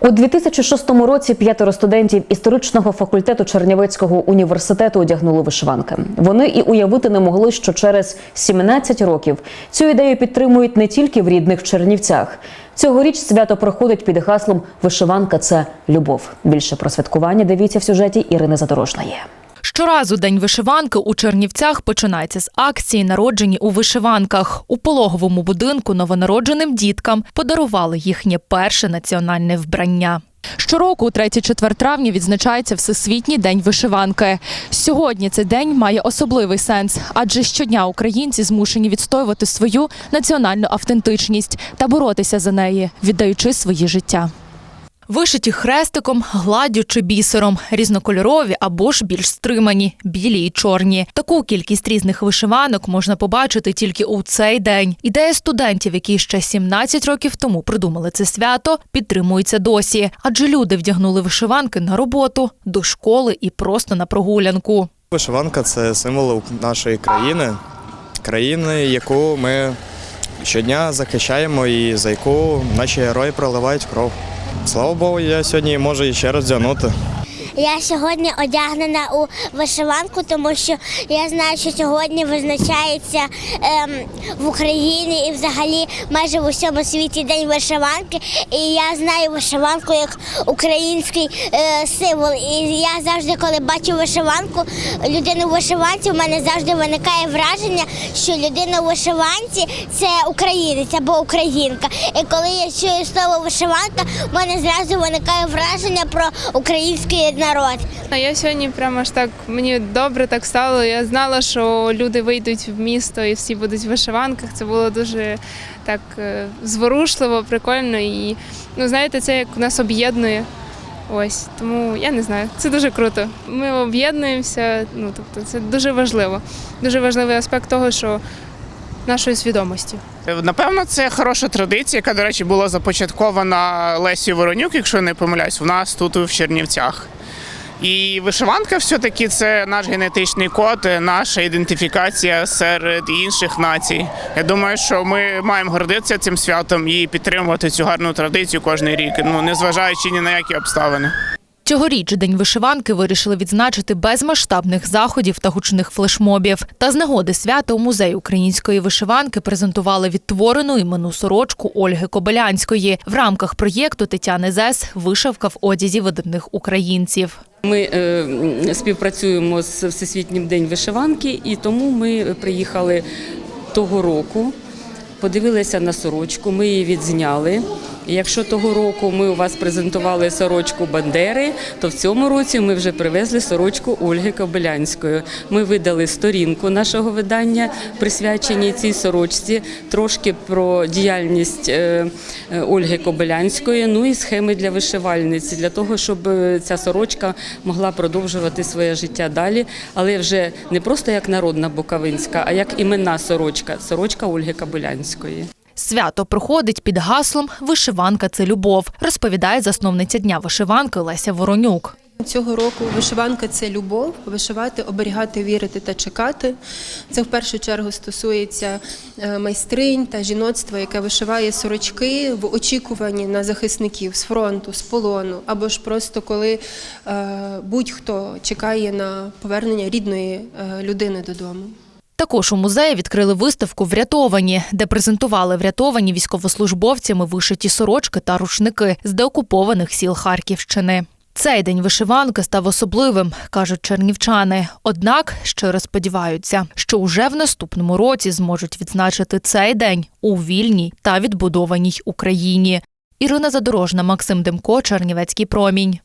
У 2006 році п'ятеро студентів історичного факультету Чернівецького університету одягнули вишиванки. Вони і уявити не могли, що через 17 років цю ідею підтримують не тільки в рідних Чернівцях. Цьогоріч свято проходить під гаслом Вишиванка це любов. Більше про святкування дивіться в сюжеті Ірини Задорожної. Щоразу день вишиванки у Чернівцях починається з акції Народжені у вишиванках. У пологовому будинку новонародженим діткам подарували їхнє перше національне вбрання. Щороку, у 3-4 травня, відзначається Всесвітній день вишиванки. Сьогодні цей день має особливий сенс, адже щодня українці змушені відстоювати свою національну автентичність та боротися за неї, віддаючи свої життя. Вишиті хрестиком, гладдю чи бісером, різнокольорові або ж більш стримані, білі і чорні. Таку кількість різних вишиванок можна побачити тільки у цей день. Ідея студентів, які ще 17 років тому придумали це свято, підтримується досі, адже люди вдягнули вишиванки на роботу, до школи і просто на прогулянку. Вишиванка це символ нашої країни, країни, яку ми щодня захищаємо і за яку наші герої проливають кров. Слава Богу, я сьогодні можу і ще раз вдягнути. Я сьогодні одягнена у вишиванку, тому що я знаю, що сьогодні визначається ем, в Україні і взагалі майже в усьому світі день вишиванки. І я знаю вишиванку як український е, символ. І я завжди, коли бачу вишиванку, людину в вишиванці, у мене завжди виникає враження, що людина у вишиванці це українець або українка. І коли я чую слово вишиванка, у мене зразу виникає враження про український народ. А я сьогодні прямо аж так мені добре так стало. Я знала, що люди вийдуть в місто і всі будуть в вишиванках. Це було дуже так е, зворушливо, прикольно і ну знаєте, це як нас об'єднує. Ось тому я не знаю, це дуже круто. Ми об'єднуємося. Ну тобто, це дуже важливо. Дуже важливий аспект того, що нашої свідомості. Напевно, це хороша традиція, яка, до речі, була започаткована Лесією Воронюк, якщо не помиляюсь, в нас тут в Чернівцях. І вишиванка все-таки це наш генетичний код, наша ідентифікація серед інших націй. Я думаю, що ми маємо гордитися цим святом і підтримувати цю гарну традицію кожен рік, ну незважаючи ні на які обставини. Цьогоріч день вишиванки вирішили відзначити без масштабних заходів та гучних флешмобів. Та з нагоди свята у музеї української вишиванки презентували відтворену іменну сорочку Ольги Кобилянської в рамках проєкту Тетяни Зес Вишивка в одязі видатних українців. Ми е, співпрацюємо з Всесвітнім день вишиванки, і тому ми приїхали того року, подивилися на сорочку, ми її відзняли. Якщо того року ми у вас презентували сорочку Бандери, то в цьому році ми вже привезли сорочку Ольги Кобилянської. Ми видали сторінку нашого видання, присвяченій цій сорочці, трошки про діяльність е, е, Ольги Кобилянської, ну і схеми для вишивальниці, для того, щоб е, ця сорочка могла продовжувати своє життя далі, але вже не просто як народна буковинська, а як іменна сорочка, сорочка Ольги Кобилянської. Свято проходить під гаслом Вишиванка це любов, розповідає засновниця дня вишиванки Леся Воронюк. Цього року вишиванка це любов, вишивати, оберігати, вірити та чекати. Це в першу чергу стосується е, майстринь та жіноцтва, яке вишиває сорочки в очікуванні на захисників з фронту, з полону, або ж просто коли е, будь-хто чекає на повернення рідної е, людини додому. Також у музеї відкрили виставку Врятовані, де презентували врятовані військовослужбовцями вишиті сорочки та рушники з деокупованих сіл Харківщини. Цей день вишиванки став особливим, кажуть чернівчани. Однак щиро сподіваються, що уже в наступному році зможуть відзначити цей день у вільній та відбудованій Україні. Ірина Задорожна, Максим Демко, Чернівецький промінь.